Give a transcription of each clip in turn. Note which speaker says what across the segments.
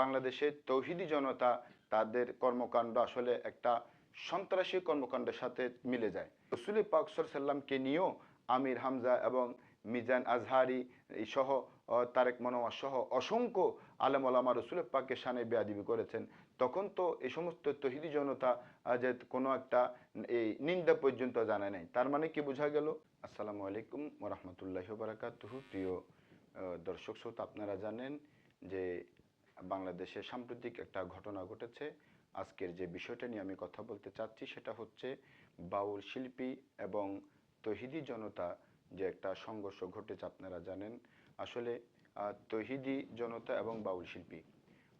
Speaker 1: বাংলাদেশের তৌহিদি জনতা তাদের কর্মকাণ্ড আসলে একটা সন্ত্রাসী কর্মকাণ্ডের সাথে মিলে যায়। রসুল পাক সাল্লামকে নিয়েও আমির হামজা এবং মিজান আজহারি সহ তারেক মনোয়ার সহ অসংখ্য আলম ওলামা রসুল পাককে সানে বেয়াদিবি করেছেন। তখন তো এই সমস্ত তহিদি জনতা যে কোনো একটা এই নিন্দা পর্যন্ত জানায় নাই। তার মানে কি বোঝা গেল? আসসালামু আলাইকুম ওরহমতুল্লাহ বারাকাতুহু। প্রিয় দর্শক, শ্রোতা, আপনারা জানেন যে বাংলাদেশে সাম্প্রতিক একটা ঘটনা ঘটেছে। আজকের যে বিষয়টা নিয়ে আমি কথা বলতে চাচ্ছি সেটা হচ্ছে বাউল শিল্পী এবং তহিদি জনতা যে একটা সংঘর্ষ ঘটেছে, আপনারা জানেন। আসলে তহিদি জনতা এবং বাউল শিল্পী।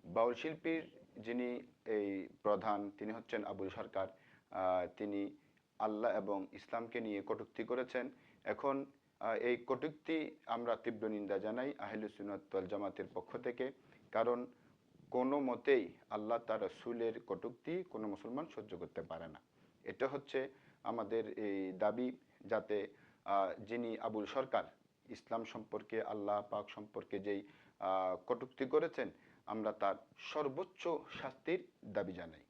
Speaker 1: বাউল শিল্পীর যিনি এই প্রধান, তিনি হচ্ছেন আবুল সরকার। তিনি আল্লাহ এবং ইসলামকে নিয়ে কটূক্তি করেছেন। এখন এই কটূক্তি আমরা তীব্র নিন্দা জানাই আহলুসুনত জামাতের পক্ষ থেকে। কারণ কোনো মতেই আল্লাহ তার রসুলের কটূক্তি কোনো মুসলমান সহ্য করতে পারে না। এটা হচ্ছে আমাদের এই দাবি যাতে যিনি আবুল সরকার, ইসলাম সম্পর্কে, আল্লাহ পাক সম্পর্কে যেই কটুক্তি করেছেন, আমরা তার সর্বোচ্চ শাস্তির দাবি জানাই।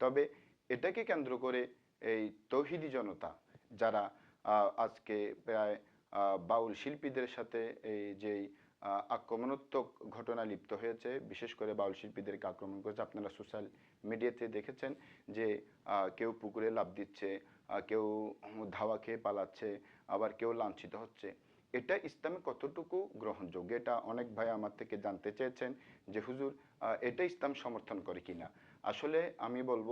Speaker 1: তবে এটাকে কেন্দ্র করে এই তৌহিদি জনতা যারা আজকে প্রায় বাউল শিল্পীদের সাথে এই যেই আক্রমণাত্মক ঘটনা লিপ্ত হয়েছে। বিশেষ করে বাউল শিল্পীদেরকে আক্রমণ করেছে। আপনারা সোশ্যাল মিডিয়াতে দেখেছেন যে কেউ পুকুরে লাভ দিচ্ছে কেউ ধাওয়া খেয়ে পালাচ্ছে, আবার কেউ লাঞ্ছিত হচ্ছে। এটা ইসলামে কতটুকু গ্রহণযোগ্য? এটা অনেক ভাই আমার থেকে জানতে চেয়েছেন যে, হুজুর এটা ইসলাম সমর্থন করে কিনা? আসলে আমি বলব,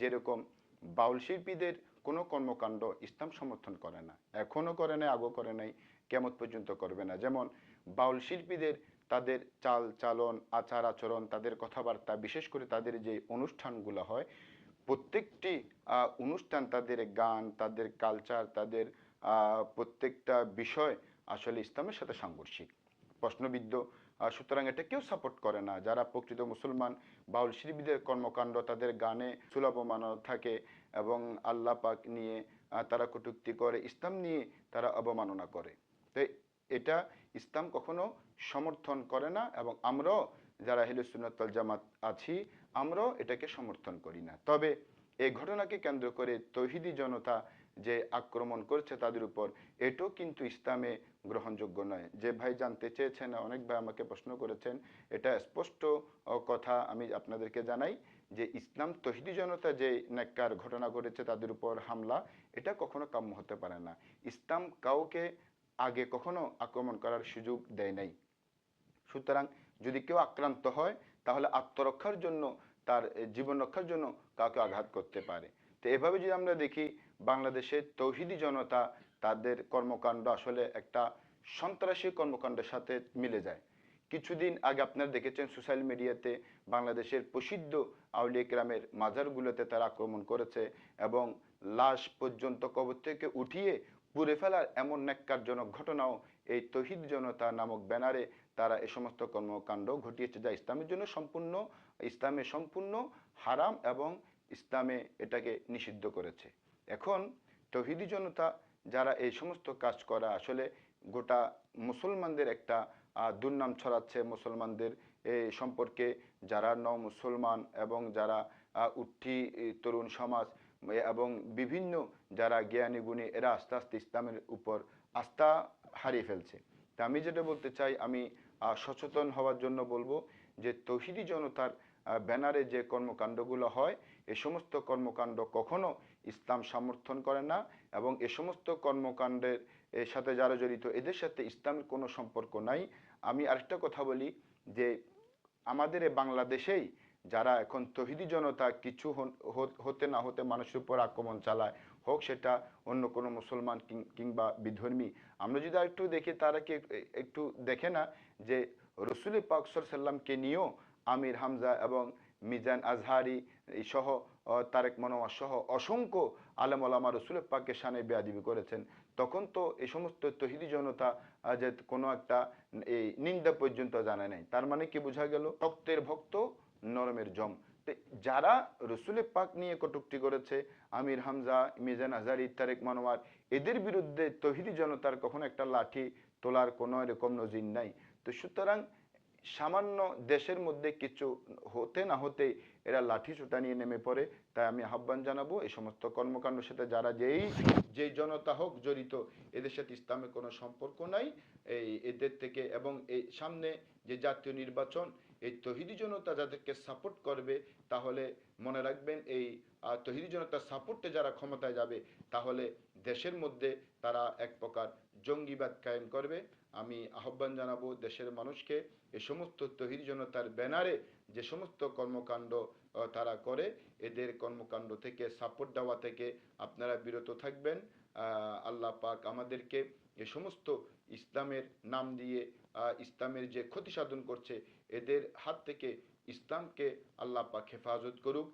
Speaker 1: যেরকম বাউল শিল্পীদের কোনো কর্মকাণ্ড ইসলাম সমর্থন করে না এখনও করে নাই, আগও করে নাই কেমত পর্যন্ত করবে না। যেমন বাউল শিল্পীদের তাদের চাল, চালন, আচার আচরণ, তাদের কথাবার্তা, বিশেষ করে তাদের যে অনুষ্ঠানগুলো হয়, প্রত্যেকটি অনুষ্ঠান তাদের গান, তাদের কালচার তাদের প্রত্যেকটা বিষয় আসলে ইসলামের সাথে সাংঘর্ষিক। প্রশ্নবিদ্ধ সুতরাং এটা কেউ সাপোর্ট করে না। যারা প্রকৃত মুসলমান, বাউল শিল্পীদের কর্মকাণ্ড, তাদের গানে সুলভ মানানো থাকে এবং আল্লাহ পাক নিয়ে তারা কটুক্তি করে, ইসলাম নিয়ে তারা অবমাননা করে। তো এটা ইসলাম কখনো সমর্থন করে না এবং আমরাও যারা হিলুসুন্নতল জামাত আছি, আমরাও এটাকে সমর্থন করি না। তবে এই ঘটনাকে কেন্দ্র করে তৌহিদি জনতা যে আক্রমণ করছে তাদের উপর, এটাও কিন্তু ইসলামে গ্রহণযোগ্য নয়। যে ভাই জানতে চেয়েছেন অনেক ভাই আমাকে প্রশ্ন করেছেন, এটা স্পষ্ট কথা আমি আপনাদেরকে জানাই যে ইসলাম তহিদি জনতা যে নেককার ঘটনা ঘটেছে তাদের উপর হামলা, এটা কখনো কাম্য হতে পারে না। ইসলাম কাউকে আগে কখনো আক্রমণ করার সুযোগ দেয় নাই। সুতরাং যদি কেউ আক্রান্ত হয়, তাহলে আত্মরক্ষার জন্য, তার জীবন রক্ষার জন্য কাউকে আঘাত করতে পারে। তো এভাবে যদি আমরা দেখি বাংলাদেশের তৌহিদি জনতা তাদের কর্মকাণ্ড আসলে একটা সন্ত্রাসী কর্মকাণ্ডের সাথে মিলে যায়। কিছুদিন আগে আপনারা দেখেছেন, সোশ্যাল মিডিয়াতে বাংলাদেশের প্রসিদ্ধ আউলিয়া গ্রামের মাজারগুলোতে তারা আক্রমণ করেছে এবং লাশ পর্যন্ত কবর থেকে উঠিয়ে পুড়ে ফেলার এমন ন্যাক্কারজনক ঘটনাও এই তহিদ জনতা নামক ব্যানারে তারা এ সমস্ত কর্মকাণ্ড ঘটিয়েছে যা ইসলামের জন্য সম্পূর্ণ, ইসলামে সম্পূর্ণ, হারাম এবং ইসলামে এটাকে নিষিদ্ধ করেছে। এখন তহিদি জনতা যারা এই সমস্ত কাজ করা আসলে গোটা মুসলমানদের একটা দুর্নাম ছড়াচ্ছে। মুসলমানদের এই সম্পর্কে যারা ন মুসলমান এবং যারা উঠতি তরুণ সমাজ এবং বিভিন্ন যারা জ্ঞানী গুণী, এরা আস্তে আস্তে ইসলামের উপর আস্থা হারিয়ে ফেলছে। তা আমি যেটা বলতে চাই, আমি সচেতন হওয়ার জন্য বলব যে তৌহিদি জনতার ব্যানারে যে কর্মকাণ্ডগুলো হয়, এ সমস্ত কর্মকাণ্ড কখনো ইসলাম সমর্থন করে না এবং এ সমস্ত কর্মকাণ্ডের সাথে যারা জড়িত, এদের সাথে ইসলামের কোনো সম্পর্ক নাই। আমি আরেকটা কথা বলি যে আমাদের বাংলাদেশেই যারা এখন তহিদি জনতা কিছু হতে না হতে মানুষের উপর আক্রমণ চালায়, হোক সেটা অন্য কোনো মুসলমান কিংবা বিধর্মী। আমরা যদি একটু দেখি, তারা কি একটু দেখে না যে রসুল পাকসর সাল্লামকে নিয়েও আমির হামজা এবং মিজান আজহারি সহ তারেক মনোয়ার সহ অসংখ্য আলম আলামা রসুল পাককে সানে বেয়াদিবি করেছেন। তখন তো এই সমস্ত তহিদি জনতা যে কোনো একটা, এই নিন্দা পর্যন্ত জানায় নাই। তার মানে কি বোঝা গেল? ভক্তের ভক্ত, নরমের জম। যারা রসুলের পাক নিয়ে কটুক্তি করেছে, আমির হামজা, মিজান আজহারি, তারেক মনোয়ার, এদের বিরুদ্ধে তহিদি জনতার কখনো একটা লাঠি তোলার কোনো এরকম নজির নাই। তো সুতরাং সামান্য দেশের মধ্যে কিছু হতে না হতেই এরা লাঠি চুটা নিয়ে নেমে পড়ে। তাই আমি আহ্বান জানাব এই সমস্ত কর্মকাণ্ডের সাথে যারা যেই যেই জনতা হোক জড়িত, এদের সাথে ইসলামের কোনো সম্পর্ক নাই। এই এদের থেকে এবং এই সামনে যে জাতীয় নির্বাচন, এই তহিদি জনতা যাদেরকে সাপোর্ট করবে, তাহলে মনে রাখবেন এই তহিদি জনতার সাপোর্টে যারা ক্ষমতায় যাবে, তাহলে দেশের মধ্যে তারা এক প্রকার জঙ্গিবাদ কায়েম করবে। আমি আহ্বান জানাব দেশের মানুষকে এ সমস্ত তহিদি জনতার ব্যানারে যে সমস্ত কর্মকাণ্ড তারা করে, এদের কর্মকাণ্ড থেকে সাপোর্ট দেওয়া থেকে আপনারা বিরত থাকবেন। আল্লাহ পাক আমাদেরকে এ সমস্ত ইসলামের নাম দিয়ে ইসলামের যে ক্ষতি সাধন করছে, এদের হাত থেকে ইসলামকে আল্লাহ পাক হেফাজত করুক।